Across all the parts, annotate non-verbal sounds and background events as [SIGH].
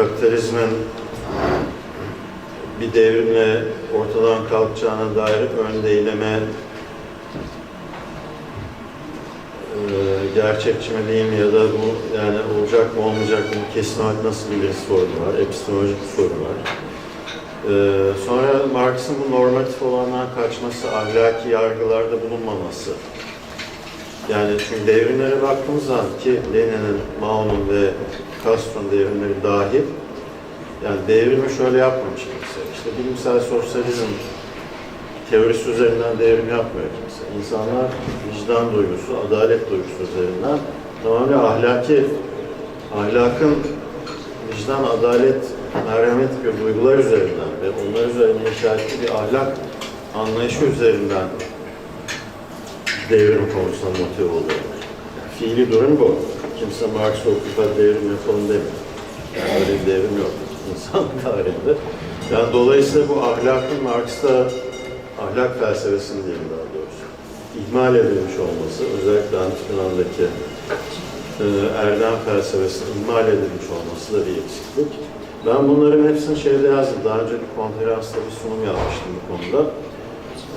kapitalizmin bir devrimle ortadan kalkacağına dair ön eyleme gerçekçi mi değil ya da bu yani olacak mı olmayacak mı kesin olarak nasıl biliriz sorunu var, epistemolojik bir sorun var. E, sonra Marx'ın bu normatif olandan kaçması, ahlaki yargılarda bulunmaması. Yani çünkü devrimlere baktığımız zaman ki Lenin'in, Mao'nun ve Castro'nun devrimleri dahil yani devrimi şöyle yapmamış kimse. İşte bilimsel sosyalizm teorisi üzerinden devrim yapmıyor kimse. İnsanlar vicdan duygusu, adalet duygusu üzerinden tamamen ahlaki, ahlakın vicdan, adalet, merhamet gibi duygular üzerinden ve onlar üzerine inşa ettiği bir ahlak anlayışı üzerinden devrim konusuna motive oluyor. Fiili durum bu. Kimse Marx "Hadi devrim yapalım demiyor. Yani öyle bir devrim yok insan [LAUGHS] tarihinde. Yani dolayısıyla bu ahlakın Marx'ta ahlak felsefesini diyelim daha doğrusu. ihmal edilmiş olması, özellikle antik Yunan'daki e, erdem felsefesinin ihmal edilmiş olması da bir eksiklik. Ben bunların hepsini şeyde yazdım. Daha önce bir konferansta bir sunum yapmıştım bu konuda.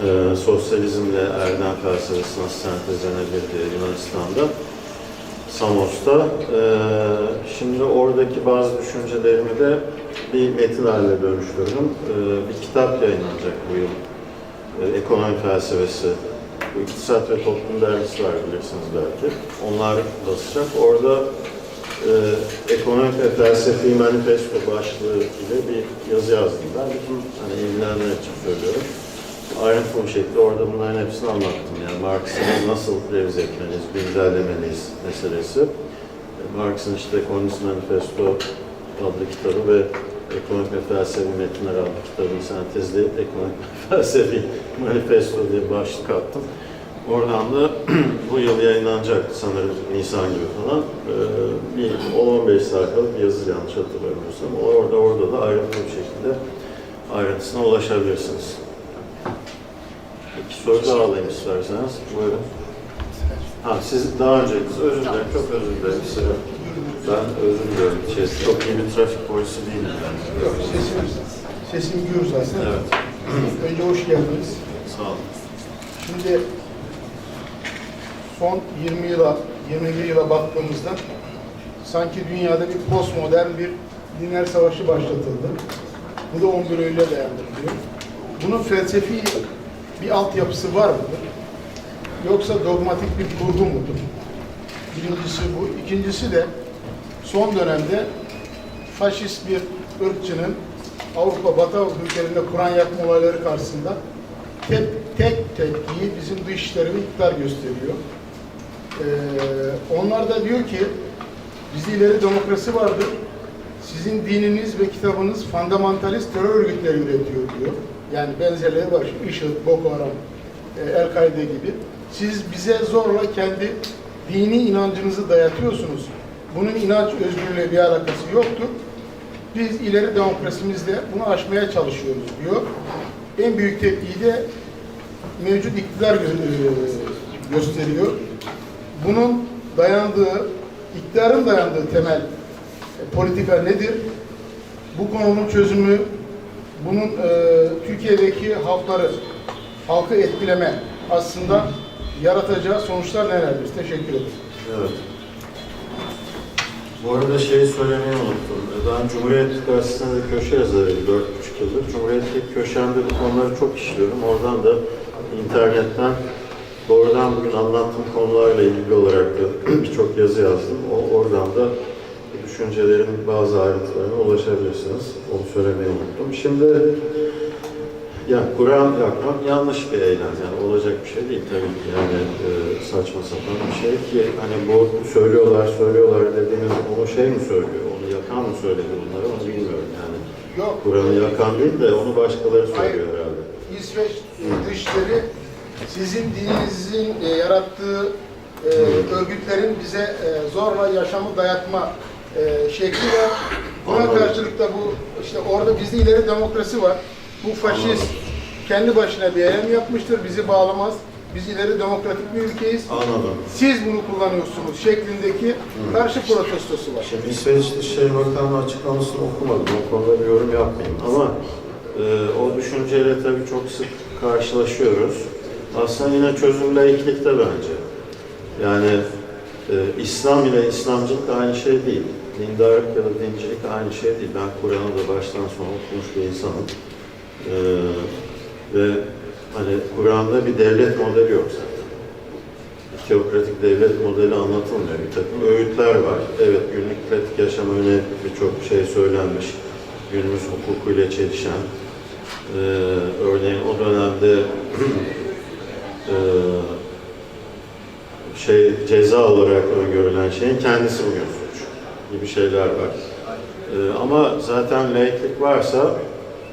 E, sosyalizmle erdem felsefesi nasıl sentezlenebilir diye Yunanistan'da. Samos'ta. E, şimdi oradaki bazı düşüncelerimi de bir metin haline dönüştürdüm. E, bir kitap yayınlanacak bu yıl. E, ekonomi felsefesi. Bu İktisat ve Toplum Dergisi var bilirsiniz belki. Onlar basacak. Orada e, ekonomik ve felsefi manifesto başlığı ile bir yazı yazdım ben. Bütün hani ilgilenenler için söylüyorum. Ayrıntılı bir şekilde orada bunların hepsini anlattım. Yani Marx'ı nasıl revize etmeliyiz, güncellemeliyiz meselesi. Marx'ın işte Komünist Manifesto adlı kitabı ve Ekonomik ve Felsefi Metinler adlı kitabını sentezleyip Ekonomik ve Felsefi Manifesto diye başlık attım. Oradan da [CLEARS THROAT] bu yıl yayınlanacak sanırım Nisan gibi falan. Ee, bir 10-15 sayfalık bir yazı yanlış hatırlamıyorsam. Orada orada da ayrıntılı bir şekilde ayrıntısına ulaşabilirsiniz. Soru daha alayım isterseniz. Buyurun. Ha, siz daha önce, özür dilerim, çok özür dilerim. Size. Ben özür diliyorum. Şey, çok iyi bir trafik polisi değilim ben. Yok, sesim, sesim gür zaten. Evet, [CLEARS THROAT] Önce hoş geldiniz. sağ olun. Şimdi son 20 yıla, 21 yıla baktığımızda sanki dünyada bir postmodern bir dinler savaşı başlatıldı. Bu da 11 Eylül'e dayandırılıyor. Bunun felsefi bir altyapısı var mıdır? Yoksa dogmatik bir kurgu mudur? Birincisi bu. İkincisi de son dönemde faşist bir ırkçının Avrupa, Batı Avrupa ülkelerinde Kur'an yakma olayları karşısında tek tek tepkiyi bizim dışişleri ve iktidar gösteriyor. Ee, onlar da diyor ki bizde ileri demokrasi vardır. Sizin dininiz ve kitabınız fundamentalist terör örgütleri üretiyor diyor. Yani benzerleri var. IŞİD, Boko Haram, e, El-Kaide gibi. Siz bize zorla kendi dini inancınızı dayatıyorsunuz. Bunun inanç özgürlüğüyle bir alakası yoktur. Biz ileri demokrasimizle bunu aşmaya çalışıyoruz diyor. En büyük tepkiyi de mevcut iktidar e, gösteriyor. Bunun dayandığı, iktidarın dayandığı temel politika nedir? Bu konunun çözümü, bunun e, Türkiye'deki halkları, halkı etkileme aslında yaratacağı sonuçlar nelerdir? Teşekkür ederim. Evet. Bu arada şeyi söylemeyi unuttum. Ben Cumhuriyet Gazetesi'nde de köşe yazarıyım 4,5 yıldır. Cumhuriyet'teki köşemde bu konuları çok işliyorum. Oradan da internetten doğrudan bugün anlattığım konularla ilgili olarak da [CLEARS THROAT] birçok yazı yazdım. O, oradan da düşüncelerin bazı ayrıntılarına ulaşabilirsiniz. Onu söylemeyi unuttum. Şimdi yani Kur'an yakmak yanlış bir eylem. Yani olacak bir şey değil tabii ki. Yani e, saçma sapan bir şey ki hani bu söylüyorlar söylüyorlar dediğimiz onu şey mi söylüyor? Onu yakan mı söyledi bunları onu bilmiyorum. Yani Kur'an'ı yakan değil de onu başkaları söylüyor herhalde. İsveç dışları sizin dininizin e, yarattığı e, örgütlerin bize e, zorla yaşamı dayatma e, şekli var. Buna karşılık da bu işte orada bizde ileri demokrasi var. Bu faşist Anladım. kendi başına bir eylem yapmıştır, bizi bağlamaz. Biz ileri demokratik bir ülkeyiz. Anladım. Siz bunu kullanıyorsunuz şeklindeki karşı protestosu var. Şimdi İsveç Dışişleri Bakanlığı açıklamasını okumadım. O konuda bir yorum yapmayayım. Ama e, o düşünceyle tabii çok sık karşılaşıyoruz. Aslında yine çözüm laiklikte bence. Yani e, İslam ile İslamcılık aynı şey değil. Dindarlık ya da dincilik aynı şey değil. Ben Kur'an'ı da baştan sona okumuş bir insanım. E, ve hani Kur'an'da bir devlet modeli yok zaten teokratik devlet modeli anlatılmıyor. Bir takım öğütler var. Evet günlük pratik yaşama yönelik birçok şey söylenmiş. Günümüz hukukuyla çelişen. Ee, örneğin o dönemde ee, [CLEARS THROAT] şey ceza olarak öngörülen şeyin kendisi suç gibi şeyler var. Ee, ama zaten laiklik varsa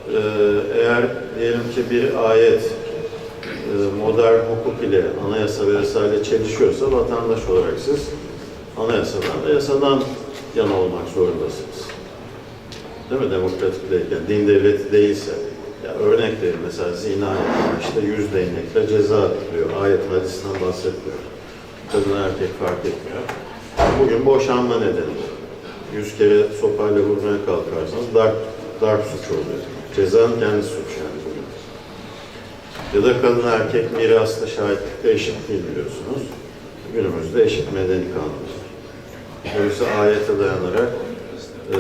ee, eğer diyelim ki bir ayet e, modern hukuk ile anayasa ve vesaire çelişiyorsa vatandaş olarak siz anayasadan ve yasadan yana olmak zorundasınız. Değil mi? Demokratikteyken, din devleti değilse. Ya örnek verin mesela zina yapan işte yüz değnekle ceza atılıyor. Ayet hadisten bahsetmiyor. Kadın erkek fark etmiyor. Bugün boşanma nedeni. Yüz kere sopayla vurmaya kalkarsanız darp, darp suç oluyor. Cezanın kendisi suç yani. Ya da kadın erkek mirasta şahitlikte eşit değil biliyorsunuz. Günümüzde eşit medeni kanun var. Dolayısıyla ayete dayanarak e,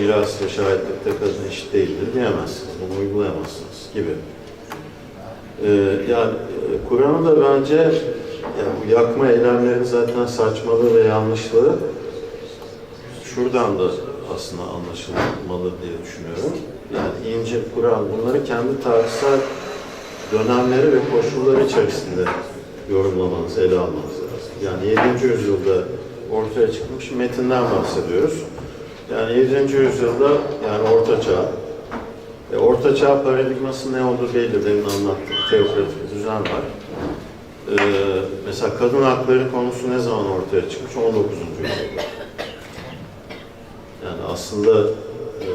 miras ve şahitlikte kadın eşit değildir diyemezsiniz. Bunu uygulayamazsınız gibi. E, yani e, Kur'an'ı da bence yani bu yakma eylemlerin zaten saçmalığı ve yanlışlığı şuradan da aslında anlaşılmalı diye düşünüyorum. Yani İncil, Kur'an bunları kendi tarihsel dönemleri ve koşulları içerisinde yorumlamanız, ele almanız lazım. Yani 7. yüzyılda ortaya çıkmış metinden bahsediyoruz. Yani 7. yüzyılda yani Orta Çağ, e, Orta Çağ paradigması ne olduğu belli. Benim anlattığım teokratik düzen var. Ee, mesela kadın hakları konusu ne zaman ortaya çıkmış? 19. yüzyılda. Aslında e,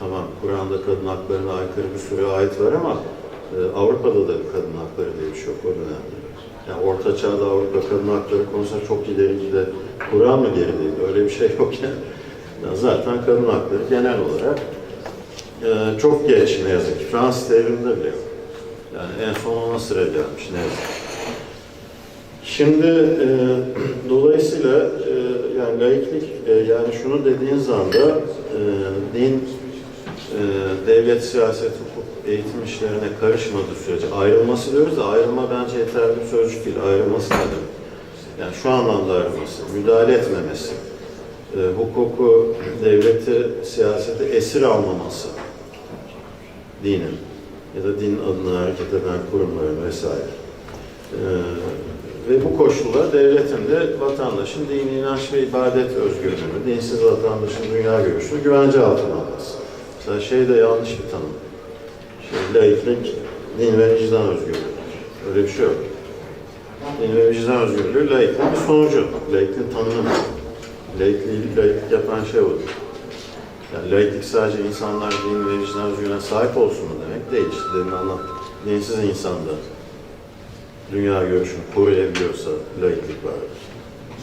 tamam Kur'an'da kadın haklarına aykırı bir sürü ayet var ama e, Avrupa'da da kadın hakları diye bir şey yok o dönemde. Yani Orta Çağ'da Avrupa kadın hakları konusunda çok ileriydi. Kur'an mı gerideydi? Öyle bir şey yok yani. yani zaten kadın hakları genel olarak e, çok geç ne yazık ki. Fransız devriminde bile. Yani en son ona sıra gelmiş ne yazık ki. Şimdi e, [CLEARS THROAT] dolayısıyla laiklik e, yani şunu dediğin zaman da e, din e, devlet, siyaset, hukuk, eğitim işlerine karışmadığı sürece ayrılması diyoruz da ayrılma bence yeterli bir sözcük değil. Ayrılması ne demek? Yani şu anlamda ayrılması, müdahale etmemesi, e, hukuku, devleti, siyaseti esir almaması dinin ya da din adına hareket eden kurumların vesaire. E, ve bu koşullar devletin de vatandaşın dini inanç ve ibadet özgürlüğünü, dinsiz vatandaşın dünya görüşünü güvence altına alması. Mesela şey de yanlış bir tanım. Şey, laiklik, din ve vicdan özgürlüğü. Öyle bir şey yok. Din ve vicdan özgürlüğü laikliğin bir sonucu. Laikliğin tanımı. Laikliği, laiklik yapan şey o. Yani laiklik sadece insanlar din ve vicdan özgürlüğüne sahip olsun mu demek değil. İşte demin anlattım. Dinsiz insanda dünya görüşünü koruyabiliyorsa laiklik vardır.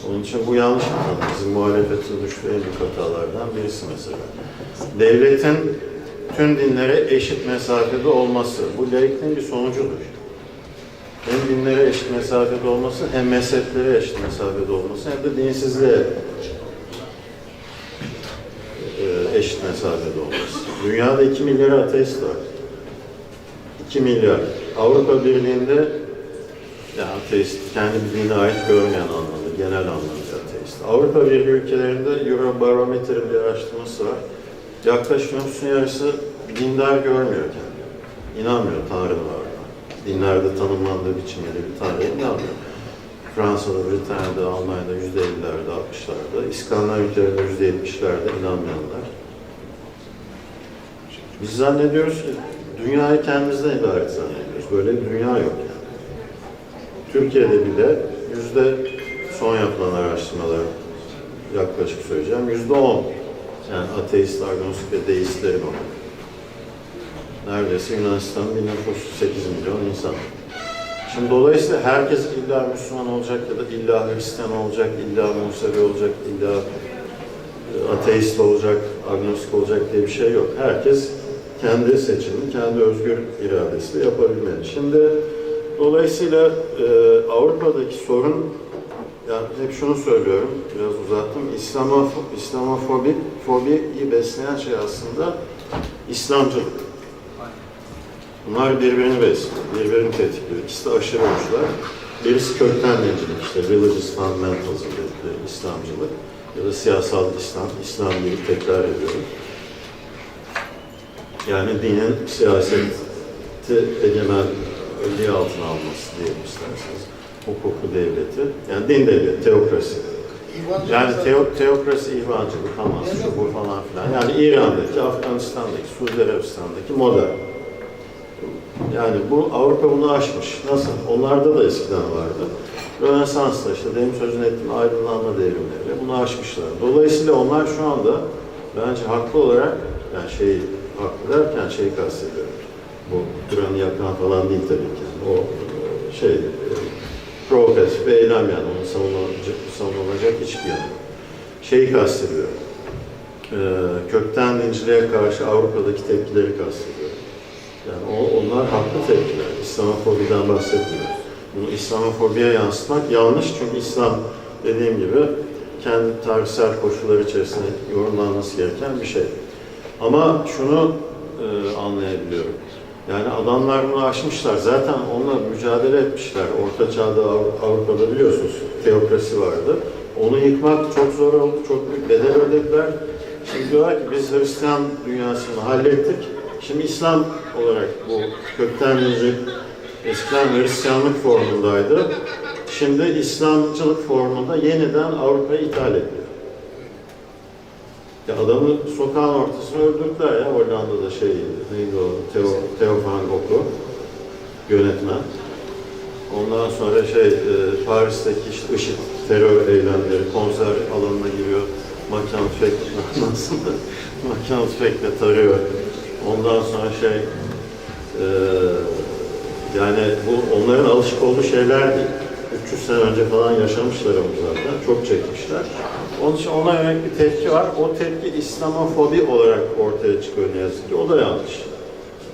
Onun için bu yanlış bir. Bizim muhalefetin düştüğü en büyük hatalardan birisi mesela. Devletin tüm dinlere eşit mesafede olması, bu laikliğin bir sonucudur. Hem dinlere eşit mesafede olması, hem mezheplere eşit mesafede olması, hem de dinsizliğe e, eşit mesafede olması. Dünyada 2 milyar ateist var. 2 milyar. Avrupa Birliği'nde yani ateist, kendi bir dine ait görmeyen anlamda, genel anlamda ateist. Avrupa Birliği ülkelerinde Eurobarometer'in bir araştırması var. Yaklaşık nüfusun yarısı dindar görmüyor kendini. İnanmıyor Tanrı var. Dinlerde tanımlandığı biçimde bir Tanrı'ya inanmıyor. Fransa'da, Britanya'da, Almanya'da yüzde ellilerde, altmışlarda, İskandinav ülkelerinde yüzde yetmişlerde inanmayanlar. Biz zannediyoruz ki dünyayı kendimizden ibaret zannediyoruz. Böyle bir dünya yok. Türkiye'de bile yüzde son yapılan araştırmalar yaklaşık söyleyeceğim yüzde on yani ateist, agnostik ve deistlerin oranı. Neredeyse Yunanistan'ın bir nüfusu 8 milyon insan. Şimdi dolayısıyla herkes illa Müslüman olacak ya da illa Hristiyan olacak, illa Musevi olacak, illa e, ateist olacak, agnostik olacak diye bir şey yok. Herkes kendi seçimini, kendi özgür iradesiyle yapabilmeli. Şimdi dolayısıyla e, Avrupa'daki sorun, yani hep şunu söylüyorum, biraz uzattım, İslamof İslamofobi fobiyi besleyen şey aslında İslamcılık. Bunlar birbirini besliyor, birbirini tetikliyor. İkisi de aşırı uçlar. Birisi kökten dincilik, işte religious fundamentalism dedikleri İslamcılık ya da siyasal İslam, İslam gibi tekrar ediyorum. Yani dinin siyaseti egemenliği altına alması diyelim isterseniz. Hukuku devleti, yani din devleti, teokrasi. Yani teo, teokrasi, ihvancılık, Hamas, şu bu falan filan. Yani İran'daki, Afganistan'daki, Suudi Arabistan'daki model. Yani bu Avrupa bunu aşmış. Nasıl? Onlarda da eskiden vardı. Rönesans'ta işte demin sözünü ettiğim aydınlanma devrimleriyle bunu aşmışlar. Dolayısıyla onlar şu anda bence haklı olarak yani şey haklı derken şeyi kastediyorum. Bu Kur'an'ı yakan falan değil tabii ki. O e, şey e, provokatif bir eylem yani. Onun savunulacak, savunulacak hiçbir yanı. Şeyi kastediyorum. E, kökten dinciliğe karşı Avrupa'daki tepkileri kastediyorum. Yani o, onlar haklı tepkiler. İslamofobiden bahsetmiyoruz. Bunu İslamofobiye yansıtmak yanlış çünkü İslam dediğim gibi kendi tarihsel koşulları içerisinde yorumlanması gereken bir şey. Ama şunu e, anlayabiliyorum. Yani adamlar bunu aşmışlar. Zaten onunla mücadele etmişler. Orta Çağ'da Avru- Avrupa'da biliyorsunuz teokrasi vardı. Onu yıkmak çok zor oldu. Çok büyük bedel ödediler. Şimdi diyorlar ki biz Hristiyan dünyasını hallettik. Şimdi İslam olarak bu kökten müzik eskiden Hristiyanlık formundaydı. Şimdi İslamcılık formunda yeniden Avrupa'ya ithal ediliyor. Ya adamı sokağın ortasına öldürdüler ya Hollanda'da şey neydi o Theo, Theo van Gogh'u yönetmen. Ondan sonra şey e, Paris'teki işte IŞİD terör eylemleri konser alanına giriyor. Makam tüfek aslında [LAUGHS] tüfekle tarıyor. Ondan sonra şey e, yani bu onların alışık olduğu şeyler değil. 300 sene önce falan yaşamışlar onu zaten. Çok çekmişler. Onun için ona yönelik bir tepki var. O tepki İslamofobi olarak ortaya çıkıyor ne yazık ki. O da yanlış.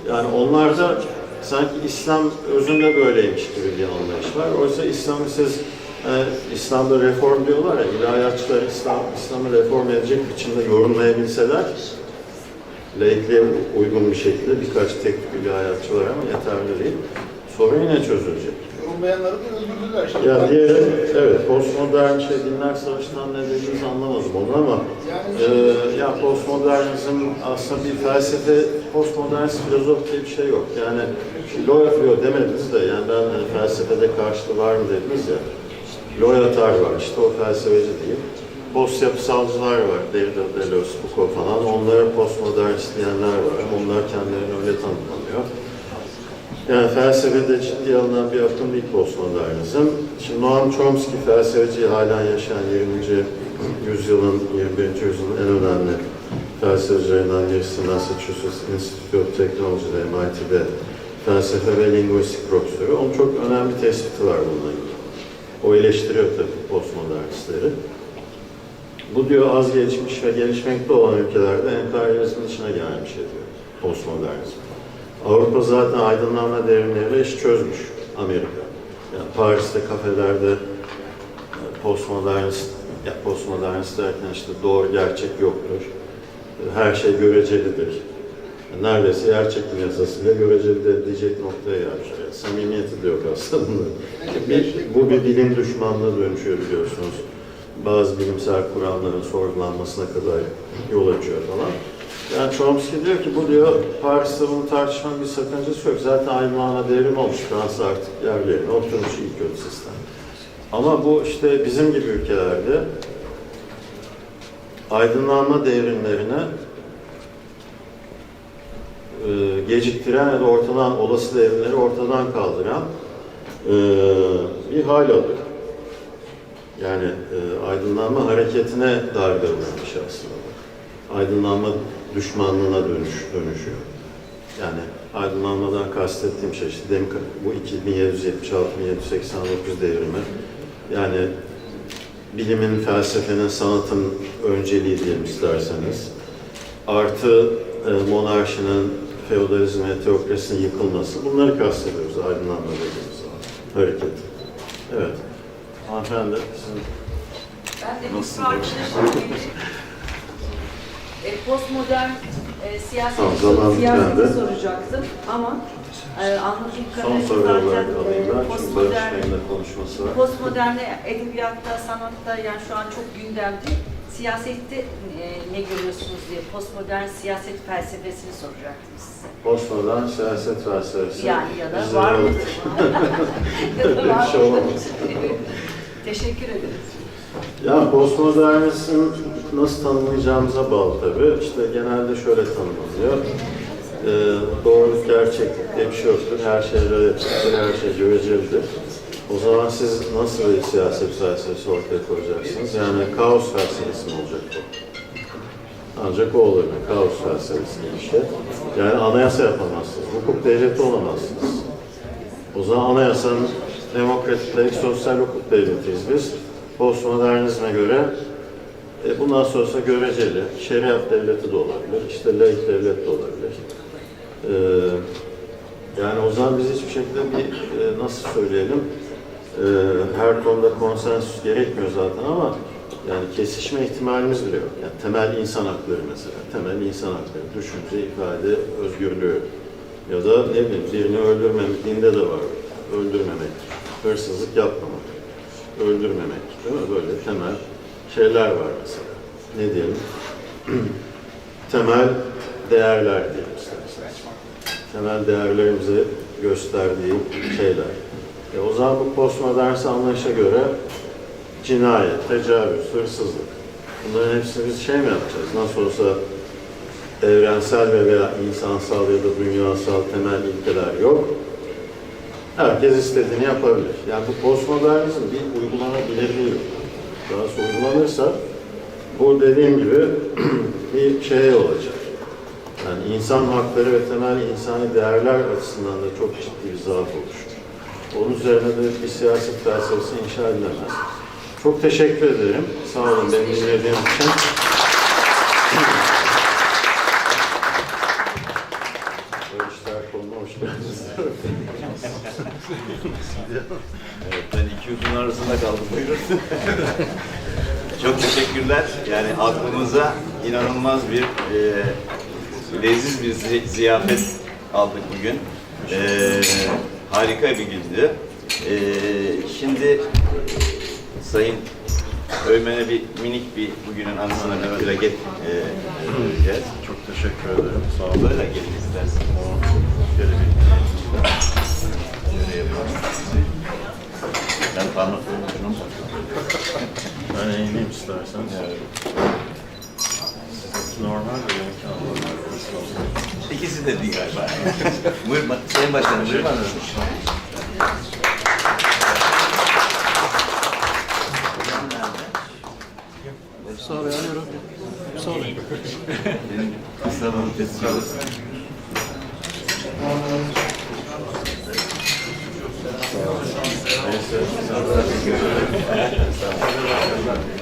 Yani onlarda sanki İslam özünde böyleymiş gibi bir anlayış var. Oysa İslam'ı siz e, İslam'da reform diyorlar ya, ilahiyatçılar İslam, İslam'ı reform edecek biçimde yorumlayabilseler, laikliğe uygun bir şekilde birkaç teknik ilahiyatçı var ama yeterli değil. Sorun yine çözülecek. Yorumlayanları da öldürdüler işte. Ya diyelim, evet postmodern şey dinler savaştan ne dediğinizi anlamadım onu ama Yani e, ya postmodernizm aslında bir felsefe, postmodernist filozof diye bir şey yok. Yani Loyola demediniz de yani ben hani felsefede karşılığı var mı dediniz ya. Loyatar var işte o felsefeci değil. Post yapısalcılar var, Derrida, Deleuze, Foucault falan. Onlara postmodernist diyenler var. Onlar kendilerini öyle tanımlamıyor. Yani felsefede ciddiye alınan bir akım değil postmodernizm. Şimdi Noam Chomsky felsefeci halen yaşayan 20. yüzyılın, 21. yüzyılın en önemli felsefecilerinden birisi Massachusetts Institute of Technology'de, MIT'de felsefe ve lingüistik profesörü. Onun çok önemli tespiti var bununla ilgili. O eleştiriyor tabii postmodernistleri. Bu diyor az gelişmiş ve gelişmekte olan ülkelerde emperyalizmin içine gelmiş diyor postmodernizm. Avrupa zaten aydınlanma devrimleriyle iş çözmüş Amerika. Yani Paris'te kafelerde e, postmodernist, ya postmodernist derken işte doğru gerçek yoktur. Her şey görecelidir. Neredeyse yer çekimi yasasıyla göreceli de diyecek noktaya gelmişler. Yani samimiyeti de yok aslında. Bir, bu bir bilim düşmanlığı dönüşüyor biliyorsunuz. Bazı bilimsel kuramların sorgulanmasına kadar yol açıyor falan. Yani Chomsky diyor ki bu diyor Paris'te bunu tartışmanın bir sakıncası yok. Zaten aydınlanma devrim olmuş. Fransa artık yerlerine oturmuş iyi kötü sistem. Ama bu işte bizim gibi ülkelerde aydınlanma devrimlerine e, geciktiren ya da ortadan olası devrimleri ortadan kaldıran e, bir hal alıyor. Yani e, aydınlanma hareketine darbe vurmuş aslında. Aydınlanma düşmanlığına dönüş, dönüşüyor. Yani aydınlanmadan kastettiğim şey işte bu 2776-1789 devrimi. Yani bilimin, felsefenin, sanatın önceliği diyelim isterseniz. Artı e, monarşinin, feodalizmin, teokrasinin yıkılması. Bunları kastediyoruz aydınlanma dediğimiz zaman. Hareket. Evet. Hanımefendi, sizin Ben de Nasıl e, postmodern e, siyaset, Tamam, zaman siyaseti bende. soracaktım ama e, anladığım son kadarıyla soru olarak zaten alayım e, ben. Çünkü Barış postmodern, Bey'in de konuşması var. postmodern edebiyatta, sanatta yani şu an çok gündemde. Siyasette e, ne görüyorsunuz diye postmodern siyaset felsefesini soracaktım size. Postmodern siyaset felsefesi. Yani ya da bizlere var mı? öğretir. [LAUGHS] ya da [LAUGHS] Öyle bir var şey mı? olamaz. [LAUGHS] Teşekkür ederim. Ya postmodernizm nasıl tanımlayacağımıza bağlı tabii. İşte genelde şöyle tanımlanıyor. Ee, doğruluk, gerçeklik diye bir şey yoktur. Her şey relatiftir, her şey görecelidir. O zaman siz nasıl bir siyaset felsefesi ortaya koyacaksınız? Yani kaos felsefesi mi olacak bu? Ancak o olur. Kaos felsefesi bir şey. Yani anayasa yapamazsınız. Hukuk devleti olamazsınız. O zaman anayasanın demokratik, laik, sosyal hukuk devletiyiz biz. Postmodernizme göre e, bundan sonrası göreceli. Şeriat devleti de olabilir, işte laik devlet de olabilir. E, yani o zaman biz hiçbir şekilde bir, e, nasıl söyleyelim, e, her konuda konsensüs gerekmiyor zaten ama yani kesişme ihtimalimiz bile yok. Yani temel insan hakları mesela, temel insan hakları, düşünce, ifade, özgürlüğü ya da ne bileyim birini öldürmemek, dinde de var. Öldürmemek, hırsızlık yapmamak, öldürmemek değil mi? Böyle temel şeyler var mesela. Ne diyelim? [CLEARS THROAT] temel değerler diyelim isterseniz. Temel değerlerimizi gösterdiği şeyler. E o zaman bu postmodern anlayışa göre cinayet, tecavüz, hırsızlık. Bunların hepsini biz şey mi yapacağız? Nasıl olsa evrensel ve veya insansal ya da dünyasal temel ilkeler yok. Herkes istediğini yapabilir. Yani bu postmodernizm bir uygulanabilirliği yok. Daha sonra uygulanırsa bu dediğim gibi [CLEARS THROAT] bir şey olacak. Yani insan hakları ve temel insani değerler açısından da çok ciddi bir zaaf oluşur. Onun üzerine de bir siyaset felsefesi inşa edilemez. Çok teşekkür ederim. Sağ olun beni dinlediğiniz için. Hoş geldiniz. Evet, ben iki uzun arasında kaldım. Buyurun. Çok teşekkürler. Yani aklımıza inanılmaz bir e, leziz bir zi- ziyafet aldık bugün. E, harika bir gündü. E, şimdi Sayın Öymen'e bir minik bir bugünün anısına bir plaket e, vereceğiz. Çok teşekkür ederim. Sağ olun. Böyle gelin istersen. Şöyle bir Şöyle yapalım. Ben parmak ucunu Ben eğileyim isterseniz. Normal de benimki anormal. Nasıl olsun? İkisi de değil galiba. [LAUGHS] Buyur, Sayın Başkanım, buyurun. Sonra alıyorum. Sonra. Benim tescil olsun.